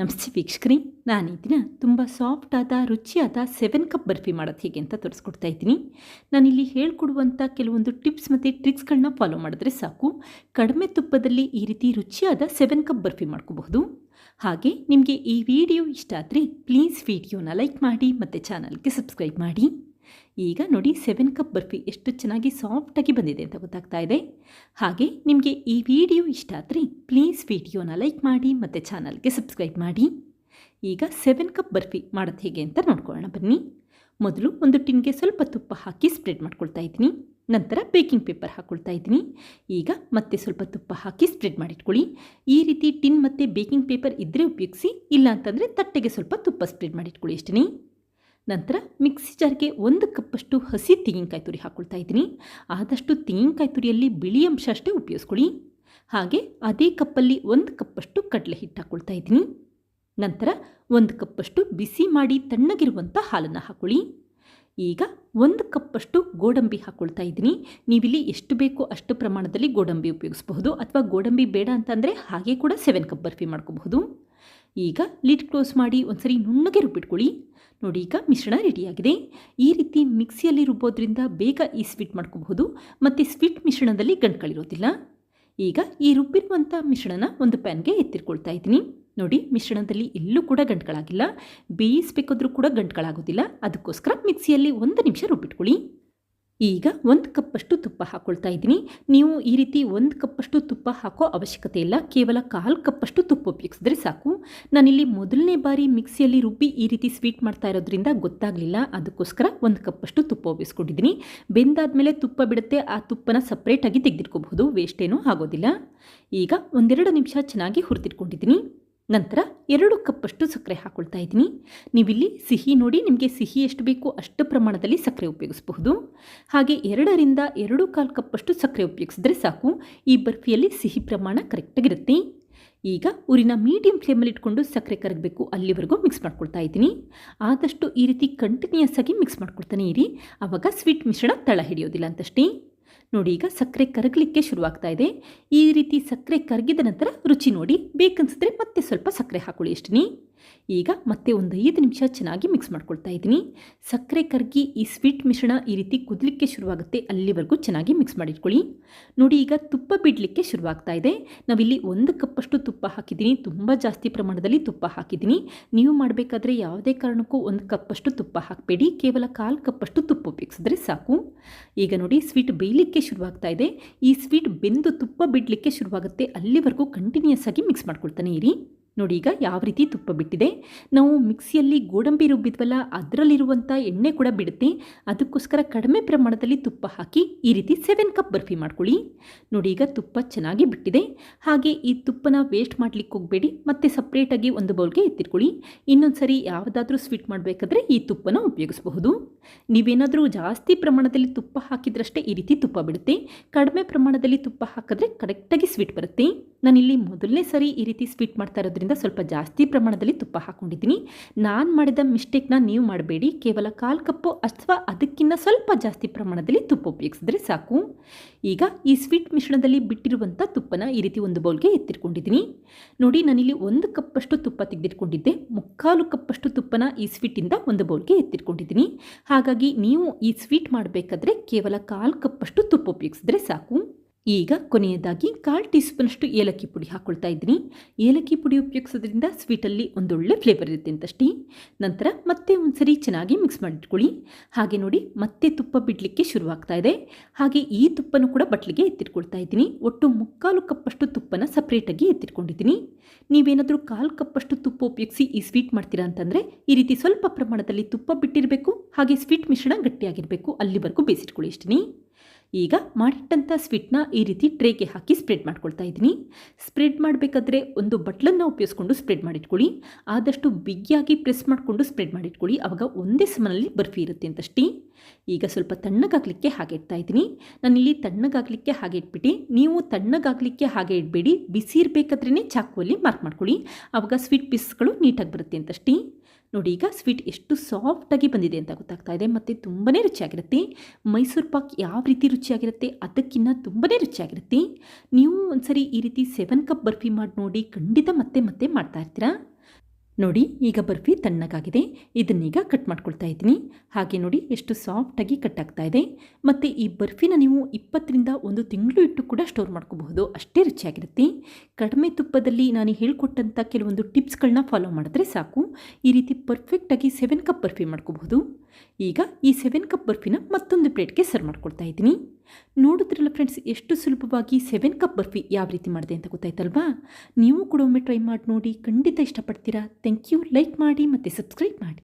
ನಮಸ್ತೆ ವೀಕ್ಷಕರಿ, ನಾನು ಈ ದಿನ ತುಂಬ ಸಾಫ್ಟ್ ಆದ, ರುಚಿಯಾದ ಸೆವೆನ್ ಕಪ್ ಬರ್ಫಿ ಮಾಡೋದು ಹೇಗೆ ಅಂತ ತೋರಿಸ್ಕೊಡ್ತಾ ಇದ್ದೀನಿ. ನಾನಿಲ್ಲಿ ಹೇಳ್ಕೊಡುವಂಥ ಕೆಲವೊಂದು ಟಿಪ್ಸ್ ಮತ್ತು ಟ್ರಿಕ್ಸ್ಗಳನ್ನ ಫಾಲೋ ಮಾಡಿದ್ರೆ ಸಾಕು. ಕಡಿಮೆ ತುಪ್ಪದಲ್ಲಿ ಈ ರೀತಿ ರುಚಿಯಾದ ಸೆವೆನ್ ಕಪ್ ಬರ್ಫಿ ಮಾಡ್ಕೋಬಹುದು. ಹಾಗೆ ನಿಮಗೆ ಈ ವಿಡಿಯೋ ಇಷ್ಟ ಆದರೆ ಪ್ಲೀಸ್ ವಿಡಿಯೋನ ಲೈಕ್ ಮಾಡಿ, ಮತ್ತು ಚಾನಲ್ಗೆ ಸಬ್ಸ್ಕ್ರೈಬ್ ಮಾಡಿ. ಈಗ ನೋಡಿ ಸೆವೆನ್ ಕಪ್ ಬರ್ಫಿ ಎಷ್ಟು ಚೆನ್ನಾಗಿ ಸಾಫ್ಟಾಗಿ ಬಂದಿದೆ ಅಂತ ಗೊತ್ತಾಗ್ತಾ ಇದೆ. ಹಾಗೆ ನಿಮಗೆ ಈ ವಿಡಿಯೋ ಇಷ್ಟ ಆದರೆ ಪ್ಲೀಸ್ ವಿಡಿಯೋನ ಲೈಕ್ ಮಾಡಿ ಮತ್ತು ಚಾನಲ್ಗೆ ಸಬ್ಸ್ಕ್ರೈಬ್ ಮಾಡಿ. ಈಗ ಸೆವೆನ್ ಕಪ್ ಬರ್ಫಿ ಮಾಡೋದು ಹೇಗೆ ಅಂತ ನೋಡ್ಕೊಳ್ಳೋಣ ಬನ್ನಿ. ಮೊದಲು ಒಂದು ಟಿನ್ಗೆ ಸ್ವಲ್ಪ ತುಪ್ಪ ಹಾಕಿ ಸ್ಪ್ರೆಡ್ ಮಾಡ್ಕೊಳ್ತಾ ಇದ್ದೀನಿ. ನಂತರ ಬೇಕಿಂಗ್ ಪೇಪರ್ ಹಾಕ್ಕೊಳ್ತಾ ಇದ್ದೀನಿ. ಈಗ ಮತ್ತೆ ಸ್ವಲ್ಪ ತುಪ್ಪ ಹಾಕಿ ಸ್ಪ್ರೆಡ್ ಮಾಡಿಟ್ಕೊಳ್ಳಿ. ಈ ರೀತಿ ಟಿನ್ ಮತ್ತು ಬೇಕಿಂಗ್ ಪೇಪರ್ ಇದ್ದರೆ ಉಪಯೋಗಿಸಿ ಇಲ್ಲ ಅಂತಂದರೆ ತಟ್ಟೆಗೆ ಸ್ವಲ್ಪ ತುಪ್ಪ ಸ್ಪ್ರೆಡ್ ಮಾಡಿಟ್ಕೊಳ್ಳಿ ಅಷ್ಟೇ ನಂತರ ಮಿಕ್ಸಿ ಜಾರ್ಗೆ ಒಂದು ಕಪ್ಪಷ್ಟು ಹಸಿ ತೆಂಗಿನಕಾಯಿ ತುರಿ ಹಾಕ್ಕೊಳ್ತಾ ಇದ್ದೀನಿ. ಆದಷ್ಟು ತೆಂಗಿನಕಾಯಿ ತುರಿಯಲ್ಲಿ ಬಿಳಿ ಅಂಶ ಅಷ್ಟೇ ಉಪಯೋಗಿಸ್ಕೊಳ್ಳಿ. ಹಾಗೆ ಅದೇ ಕಪ್ಪಲ್ಲಿ ಒಂದು ಕಪ್ಪಷ್ಟು ಕಡಲೆ ಹಿಟ್ಟು ಹಾಕ್ಕೊಳ್ತಾ ಇದ್ದೀನಿ. ನಂತರ ಒಂದು ಕಪ್ಪಷ್ಟು ಬಿಸಿ ಮಾಡಿ ತಣ್ಣಗಿರುವಂಥ ಹಾಲನ್ನು ಹಾಕ್ಕೊಳ್ಳಿ ಈಗ ಒಂದು ಕಪ್ಪಷ್ಟು ಗೋಡಂಬಿ ಹಾಕ್ಕೊಳ್ತಾ ಇದ್ದೀನಿ. ನೀವಿಲ್ಲಿ ಎಷ್ಟು ಬೇಕೋ ಅಷ್ಟು ಪ್ರಮಾಣದಲ್ಲಿ ಗೋಡಂಬಿ ಉಪಯೋಗಿಸಬಹುದು ಅಥವಾ ಗೋಡಂಬಿ ಬೇಡ ಅಂತಂದರೆ ಹಾಗೆ ಕೂಡ ಸೆವೆನ್ ಕಪ್ ಬರ್ಫಿ ಮಾಡ್ಕೋಬಹುದು. ಈಗ ಲಿಡ್ ಕ್ಲೋಸ್ ಮಾಡಿ ಒಂದ್ಸರಿ ನುಣ್ಣಗೆ ರುಬ್ಬಿಟ್ಕೊಳ್ಳಿ. ನೋಡಿ, ಈಗ ಮಿಶ್ರಣ ರೆಡಿಯಾಗಿದೆ. ಈ ರೀತಿ ಮಿಕ್ಸಿಯಲ್ಲಿ ರುಬ್ಬೋದ್ರಿಂದ ಬೇಗ ಈ ಸ್ವೀಟ್ ಮಾಡ್ಕೋಬಹುದು. ಮತ್ತು ಸ್ವೀಟ್ ಮಿಶ್ರಣದಲ್ಲಿ ಗಂಟ್ಗಳಿರೋದಿಲ್ಲ ಈಗ ಈ ರುಬ್ಬಿರುವಂಥ ಮಿಶ್ರಣನ ಒಂದು ಪ್ಯಾನ್ಗೆ ಎತ್ತಿರ್ಕೊಳ್ತಾ ಇದ್ದೀನಿ. ನೋಡಿ, ಮಿಶ್ರಣದಲ್ಲಿ ಎಲ್ಲೂ ಕೂಡ ಗಂಟುಗಳಾಗಿಲ್ಲ ಬೇಯಿಸಬೇಕಾದ್ರೂ ಕೂಡ ಗಂಟುಗಳಾಗೋದಿಲ್ಲ ಅದಕ್ಕೋಸ್ಕರ ಮಿಕ್ಸಿಯಲ್ಲಿ ಒಂದು ನಿಮಿಷ ರುಬ್ಬಿಟ್ಕೊಳ್ಳಿ. ಈಗ ಒಂದು ಕಪ್ಪಷ್ಟು ತುಪ್ಪ ಹಾಕ್ಕೊಳ್ತಾ ಇದ್ದೀನಿ. ನೀವು ಈ ರೀತಿ ಒಂದು ಕಪ್ಪಷ್ಟು ತುಪ್ಪ ಹಾಕೋ ಅವಶ್ಯಕತೆ ಇಲ್ಲ. ಕೇವಲ ಕಾಲು ಕಪ್ಪಷ್ಟು ತುಪ್ಪ ಉಪಯೋಗಿಸಿದ್ರೆ ಸಾಕು. ನಾನಿಲ್ಲಿ ಮೊದಲನೇ ಬಾರಿ ಮಿಕ್ಸಿಯಲ್ಲಿ ರುಬ್ಬಿ ಈ ರೀತಿ ಸ್ವೀಟ್ ಮಾಡ್ತಾ ಇರೋದ್ರಿಂದ ಗೊತ್ತಾಗಲಿಲ್ಲ. ಅದಕ್ಕೋಸ್ಕರ ಒಂದು ಕಪ್ಪಷ್ಟು ತುಪ್ಪ ಉಪಯೋಗಿಸ್ಕೊಂಡಿದ್ದೀನಿ. ಬೆಂದಾದಮೇಲೆ ತುಪ್ಪ ಬಿಡುತ್ತೆ. ಆ ತುಪ್ಪನ ಸಪ್ರೇಟಾಗಿ ತೆಗೆದಿಟ್ಕೋಬಹುದು. ವೇಸ್ಟೇನೂ ಆಗೋದಿಲ್ಲ. ಈಗ ಒಂದೆರಡು ನಿಮಿಷ ಚೆನ್ನಾಗಿ ಹುರಿದಿಟ್ಕೊಂಡಿದ್ದೀನಿ. ನಂತರ ಎರಡು ಕಪ್ಪಷ್ಟು ಸಕ್ಕರೆ ಹಾಕೊಳ್ತಾ ಇದ್ದೀನಿ. ನೀವಿಲ್ಲಿ ಸಿಹಿ ನೋಡಿ ನಿಮಗೆ ಸಿಹಿ ಎಷ್ಟು ಬೇಕೋ ಅಷ್ಟು ಪ್ರಮಾಣದಲ್ಲಿ ಸಕ್ಕರೆ ಉಪಯೋಗಿಸಬಹುದು. ಹಾಗೆ ಎರಡರಿಂದ ಎರಡು ಕಾಲು ಕಪ್ಪಷ್ಟು ಸಕ್ಕರೆ ಉಪಯೋಗಿಸಿದ್ರೆ ಸಾಕು. ಈ ಬರ್ಫಿಯಲ್ಲಿ ಸಿಹಿ ಪ್ರಮಾಣ ಕರೆಕ್ಟಾಗಿರುತ್ತೆ ಈಗ ಊರಿನ ಮೀಡಿಯಂ ಫ್ಲೇಮಲ್ಲಿ ಇಟ್ಕೊಂಡು ಸಕ್ಕರೆ ಕರಗಬೇಕು ಅಲ್ಲಿವರೆಗೂ ಮಿಕ್ಸ್ ಮಾಡ್ಕೊಳ್ತಾ ಇದ್ದೀನಿ. ಆದಷ್ಟು ಈ ರೀತಿ ಕಂಟಿನ್ಯೂಸ್ ಆಗಿ ಮಿಕ್ಸ್ ಮಾಡ್ಕೊಳ್ತಾನೆ ಇರಿ. ಆವಾಗ ಸ್ವೀಟ್ ಮಿಶ್ರಣ ತಳ ಹಿಡಿಯೋದಿಲ್ಲ ಅಂತಷ್ಟೇ. ನೋಡಿ ಈಗ ಸಕ್ಕರೆ ಕರಗಲಿಕ್ಕೆ ಶುರುವಾಗ್ತಾ ಇದೆ. ಈ ರೀತಿ ಸಕ್ಕರೆ ಕರಗಿದ ನಂತರ ರುಚಿ ನೋಡಿ ಬೇಕನ್ಸಿದ್ರೆ ಮತ್ತೆ ಸ್ವಲ್ಪ ಸಕ್ಕರೆ ಹಾಕೊಳ್ಳಿ ಅಷ್ಟೇ ಈಗ ಮತ್ತೆ ಒಂದು ಐದು ನಿಮಿಷ ಚೆನ್ನಾಗಿ ಮಿಕ್ಸ್ ಮಾಡ್ಕೊಳ್ತಾ ಇದ್ದೀನಿ. ಸಕ್ಕರೆ ಕರ್ಗಿ ಈ ಸ್ವೀಟ್ ಮಿಶ್ರಣ ಈ ರೀತಿ ಕುದಲಿಕ್ಕೆ ಶುರುವಾಗುತ್ತೆ. ಅಲ್ಲಿವರೆಗೂ ಚೆನ್ನಾಗಿ ಮಿಕ್ಸ್ ಮಾಡಿಟ್ಕೊಳ್ಳಿ. ನೋಡಿ, ಈಗ ತುಪ್ಪ ಬಿಡಲಿಕ್ಕೆ ಶುರುವಾಗ್ತಾ ಇದೆ. ನಾವಿಲ್ಲಿ ಒಂದು ಕಪ್ಪಷ್ಟು ತುಪ್ಪ ಹಾಕಿದ್ದೀನಿ. ತುಂಬ ಜಾಸ್ತಿ ಪ್ರಮಾಣದಲ್ಲಿ ತುಪ್ಪ ಹಾಕಿದ್ದೀನಿ. ನೀವು ಮಾಡಬೇಕಾದ್ರೆ ಯಾವುದೇ ಕಾರಣಕ್ಕೂ ಒಂದು ಕಪ್ಪಷ್ಟು ತುಪ್ಪ ಹಾಕಬೇಡಿ. ಕೇವಲ ಕಾಲು ಕಪ್ಪಷ್ಟು ತುಪ್ಪ ಉಪಯೋಗಿಸಿದ್ರೆ ಸಾಕು. ಈಗ ನೋಡಿ ಸ್ವೀಟ್ ಬೇಯಲಿಕ್ಕೆ ಶುರುವಾಗ್ತಾ ಇದೆ. ಈ ಸ್ವೀಟ್ ಬೆಂದು ತುಪ್ಪ ಬಿಡಲಿಕ್ಕೆ ಶುರುವಾಗುತ್ತೆ. ಅಲ್ಲಿವರೆಗೂ ಕಂಟಿನ್ಯೂಸ್ ಆಗಿ ಮಿಕ್ಸ್ ಮಾಡ್ಕೊಳ್ತಾನೆ ಇರಿ. ನೋಡಿ ಈಗ ಯಾವ ರೀತಿ ತುಪ್ಪ ಬಿಟ್ಟಿದೆ. ನಾವು ಮಿಕ್ಸಿಯಲ್ಲಿ ಗೋಡಂಬಿ ರುಬ್ಬಿದ್ವಲ್ಲ ಅದರಲ್ಲಿರುವಂಥ ಎಣ್ಣೆ ಕೂಡ ಬಿಡುತ್ತೆ. ಅದಕ್ಕೋಸ್ಕರ ಕಡಿಮೆ ಪ್ರಮಾಣದಲ್ಲಿ ತುಪ್ಪ ಹಾಕಿ ಈ ರೀತಿ ಸೆವೆನ್ ಕಪ್ ಬರ್ಫಿ ಮಾಡ್ಕೊಳ್ಳಿ. ನೋಡಿ ಈಗ ತುಪ್ಪ ಚೆನ್ನಾಗಿ ಬಿಟ್ಟಿದೆ. ಹಾಗೆ ಈ ತುಪ್ಪನ ವೇಸ್ಟ್ ಮಾಡಲಿಕ್ಕೆ ಹೋಗಬೇಡಿ. ಮತ್ತೆ ಸಪ್ರೇಟಾಗಿ ಒಂದು ಬೌಲ್ಗೆ ಎತ್ತಿಟ್ಕೊಳ್ಳಿ. ಇನ್ನೊಂದು ಸರಿ ಯಾವುದಾದ್ರೂ ಸ್ವೀಟ್ ಮಾಡಬೇಕಾದ್ರೆ ಈ ತುಪ್ಪನ ಉಪಯೋಗಿಸಬಹುದು. ನೀವೇನಾದರೂ ಜಾಸ್ತಿ ಪ್ರಮಾಣದಲ್ಲಿ ತುಪ್ಪ ಹಾಕಿದ್ರಷ್ಟೇ ಈ ರೀತಿ ತುಪ್ಪ ಬಿಡುತ್ತೆ. ಕಡಿಮೆ ಪ್ರಮಾಣದಲ್ಲಿ ತುಪ್ಪ ಹಾಕಿದ್ರೆ ಕರೆಕ್ಟಾಗಿ ಸ್ವೀಟ್ ಬರುತ್ತೆ. ನಾನಿಲ್ಲಿ ಮೊದಲನೇ ಸರಿ ಈ ರೀತಿ ಸ್ವೀಟ್ ಮಾಡ್ತಾ ಇರೋದ್ರಿಂದ ಸ್ವಲ್ಪ ಜಾಸ್ತಿ ಪ್ರಮಾಣದಲ್ಲಿ ತುಪ್ಪ ಹಾಕ್ಕೊಂಡಿದ್ದೀನಿ ನಾನು ಮಾಡಿದ ಮಿಸ್ಟೇಕ್ನ ನೀವು ಮಾಡಬೇಡಿ. ಕೇವಲ ಕಾಲು ಕಪ್ಪು ಅಥವಾ ಅದಕ್ಕಿಂತ ಸ್ವಲ್ಪ ಜಾಸ್ತಿ ಪ್ರಮಾಣದಲ್ಲಿ ತುಪ್ಪ ಉಪಯೋಗಿಸಿದ್ರೆ ಸಾಕು. ಈಗ ಈ ಸ್ವೀಟ್ ಮಿಶ್ರಣದಲ್ಲಿ ಬಿಟ್ಟಿರುವಂಥ ತುಪ್ಪನ ಈ ರೀತಿ ಒಂದು ಬೌಲ್ಗೆ ಎತ್ತಿಟ್ಕೊಂಡಿದ್ದೀನಿ. ನೋಡಿ, ನಾನಿಲ್ಲಿ ಒಂದು ಕಪ್ಪಷ್ಟು ತುಪ್ಪ ತೆಗೆದಿಟ್ಕೊಂಡಿದ್ದೆ. ಮುಕ್ಕಾಲು ಕಪ್ಪಷ್ಟು ತುಪ್ಪನ ಈ ಸ್ವೀಟಿಂದ ಒಂದು ಬೌಲ್ಗೆ ಎತ್ತಿಟ್ಕೊಂಡಿದ್ದೀನಿ. ಹಾಗಾಗಿ ನೀವು ಈ ಸ್ವೀಟ್ ಮಾಡಬೇಕಾದ್ರೆ ಕೇವಲ ಕಾಲು ಕಪ್ಪಷ್ಟು ತುಪ್ಪ ಉಪಯೋಗಿಸಿದ್ರೆ ಸಾಕು. ಈಗ ಕೊನೆಯದಾಗಿ ಕಾಲು ಟೀ ಸ್ಪೂನಷ್ಟು ಏಲಕ್ಕಿ ಪುಡಿ ಹಾಕ್ಕೊಳ್ತಾ ಇದ್ದೀನಿ. ಏಲಕ್ಕಿ ಪುಡಿ ಉಪಯೋಗಿಸೋದ್ರಿಂದ ಸ್ವೀಟಲ್ಲಿ ಒಂದೊಳ್ಳೆ ಫ್ಲೇವರ್ ಇರುತ್ತೆ ಅಂತಷ್ಟೇ. ನಂತರ ಮತ್ತೆ ಒಂದ್ಸರಿ ಚೆನ್ನಾಗಿ ಮಿಕ್ಸ್ ಮಾಡಿಟ್ಕೊಳ್ಳಿ. ಹಾಗೆ ನೋಡಿ ಮತ್ತೆ ತುಪ್ಪ ಬಿಡಲಿಕ್ಕೆ ಶುರುವಾಗ್ತಾ ಇದೆ. ಹಾಗೆ ಈ ತುಪ್ಪನೂ ಕೂಡ ಬಟ್ಲಿಗೆ ಎತ್ತಿಟ್ಕೊಳ್ತಾ ಇದ್ದೀನಿ. ಒಟ್ಟು ಮುಕ್ಕಾಲು ಕಪ್ಪಷ್ಟು ತುಪ್ಪನ ಸಪ್ರೇಟಾಗಿ ಎತ್ತಿಟ್ಕೊಂಡಿದ್ದೀನಿ. ನೀವೇನಾದರೂ ಕಾಲು ಕಪ್ಪಷ್ಟು ತುಪ್ಪ ಉಪಯೋಗಿಸಿ ಈ ಸ್ವೀಟ್ ಮಾಡ್ತೀರಾ ಅಂತಂದರೆ ಈ ರೀತಿ ಸ್ವಲ್ಪ ಪ್ರಮಾಣದಲ್ಲಿ ತುಪ್ಪ ಬಿಟ್ಟಿರಬೇಕು. ಹಾಗೆ ಸ್ವೀಟ್ ಮಿಶ್ರಣ ಗಟ್ಟಿಯಾಗಿರಬೇಕು. ಅಲ್ಲಿವರೆಗೂ ಬೇಯಿಸಿಟ್ಕೊಳ್ಳಿ ಇಷ್ಟೇ ಈಗ ಮಾಡಿಟ್ಟಂಥ ಸ್ವೀಟ್ನ ಈ ರೀತಿ ಟ್ರೇಗೆ ಹಾಕಿ ಸ್ಪ್ರೆಡ್ ಮಾಡ್ಕೊಳ್ತಾ ಇದ್ದೀನಿ. ಸ್ಪ್ರೆಡ್ ಮಾಡಬೇಕಾದ್ರೆ ಒಂದು ಬಟ್ಲನ್ನು ಉಪಯೋಗಿಸ್ಕೊಂಡು ಸ್ಪ್ರೆಡ್ ಮಾಡಿಟ್ಕೊಳ್ಳಿ. ಆದಷ್ಟು ಬಿಗಿಯಾಗಿ ಪ್ರೆಸ್ ಮಾಡಿಕೊಂಡು ಸ್ಪ್ರೆಡ್ ಮಾಡಿಟ್ಕೊಳ್ಳಿ. ಆವಾಗ ಒಂದೇ ಸಮನಲ್ಲಿ ಬರ್ಫಿ ಇರುತ್ತೆ ಅಂತಷ್ಟೇ. ಈಗ ಸ್ವಲ್ಪ ತಣ್ಣಗಾಗಲಿಕ್ಕೆ ಹಾಗೆ ಇಡ್ತಾ ಇದ್ದೀನಿ. ನಾನಿಲ್ಲಿ ತಣ್ಣಗಾಗಲಿಕ್ಕೆ ಹಾಗೆ ಇಟ್ಬಿಟ್ಟು, ನೀವು ತಣ್ಣಗಾಗಲಿಕ್ಕೆ ಹಾಗೆ ಇಡಬೇಡಿ. ಬಿಸಿ ಇರಬೇಕಾದ್ರೇ ಚಾಕುವಲ್ಲಿ ಮಾರ್ಕ್ ಮಾಡ್ಕೊಳ್ಳಿ. ಆವಾಗ ಸ್ವೀಟ್ ಪೀಸ್ಗಳು ನೀಟಾಗಿ ಬರುತ್ತೆ ಅಂತಷ್ಟೇ. ನೋಡಿ, ಈಗ ಸ್ವೀಟ್ ಎಷ್ಟು ಸಾಫ್ಟಾಗಿ ಬಂದಿದೆ ಅಂತ ಗೊತ್ತಾಗ್ತಾ ಇದೆ. ಮತ್ತು ತುಂಬಾ ರುಚಿಯಾಗಿರುತ್ತೆ. ಮೈಸೂರು ಪಾಕ್ ಯಾವ ರೀತಿ ರುಚಿಯಾಗಿರುತ್ತೆ ಅದಕ್ಕಿಂತ ತುಂಬಾ ರುಚಿಯಾಗಿರುತ್ತೆ. ನೀವು ಒಂದ್ಸರಿ ಈ ರೀತಿ ಸೆವೆನ್ ಕಪ್ ಬರ್ಫಿ ಮಾಡಿ ನೋಡಿ ಖಂಡಿತ ಮತ್ತೆ ಮತ್ತೆ ಮಾಡ್ತಾ ಇರ್ತೀರಾ? ನೋಡಿ, ಈಗ ಬರ್ಫಿ ತಣ್ಣಗಾಗಿದೆ. ಇದನ್ನೀಗ ಕಟ್ ಮಾಡ್ಕೊಳ್ತಾ ಇದ್ದೀನಿ. ಹಾಗೆ ನೋಡಿ, ಎಷ್ಟು ಸಾಫ್ಟಾಗಿ ಕಟ್ ಆಗ್ತಾ ಇದೆ. ಮತ್ತು ಈ ಬರ್ಫಿನ ನೀವು ಇಪ್ಪತ್ತರಿಂದ ಒಂದು ತಿಂಗಳು ಇಟ್ಟು ಕೂಡ ಸ್ಟೋರ್ ಮಾಡ್ಕೋಬಹುದು. ಅಷ್ಟೇ ರುಚಿಯಾಗಿರುತ್ತೆ. ಕಡಿಮೆ ತುಪ್ಪದಲ್ಲಿ ನಾನು ಹೇಳ್ಕೊಟ್ಟಂಥ ಕೆಲವೊಂದು ಟಿಪ್ಸ್ಗಳನ್ನ ಫಾಲೋ ಮಾಡಿದ್ರೆ ಸಾಕು. ಈ ರೀತಿ ಪರ್ಫೆಕ್ಟಾಗಿ ಸೆವೆನ್ ಕಪ್ ಬರ್ಫಿ ಮಾಡ್ಕೋಬಹುದು. ಈಗ ಈ ಸೆವೆನ್ ಕಪ್ ಬರ್ಫಿನ ಮತ್ತೊಂದು ಪ್ಲೇಟ್ಗೆ ಸರ್ವ್ ಮಾಡ್ಕೊಳ್ತಾ ಇದ್ದೀನಿ. ನೋಡಿದ್ರಲ್ಲ ಫ್ರೆಂಡ್ಸ್ ಎಷ್ಟು ಸುಲಭವಾಗಿ ಸೆವೆನ್ ಕಪ್ ಬರ್ಫಿ ಯಾವ ರೀತಿ ಮಾಡಿದೆ ಅಂತ ಗೊತ್ತಾಯ್ತಲ್ವಾ? ನೀವು ಕೂಡ ಒಮ್ಮೆ ಟ್ರೈ ಮಾಡಿ ನೋಡಿ, ಖಂಡಿತ ಇಷ್ಟಪಡ್ತೀರಾ? ಥ್ಯಾಂಕ್ ಯು ಲೈಕ್ ಮಾಡಿ ಮತ್ತು ಸಬ್ಸ್ಕ್ರೈಬ್ ಮಾಡಿ.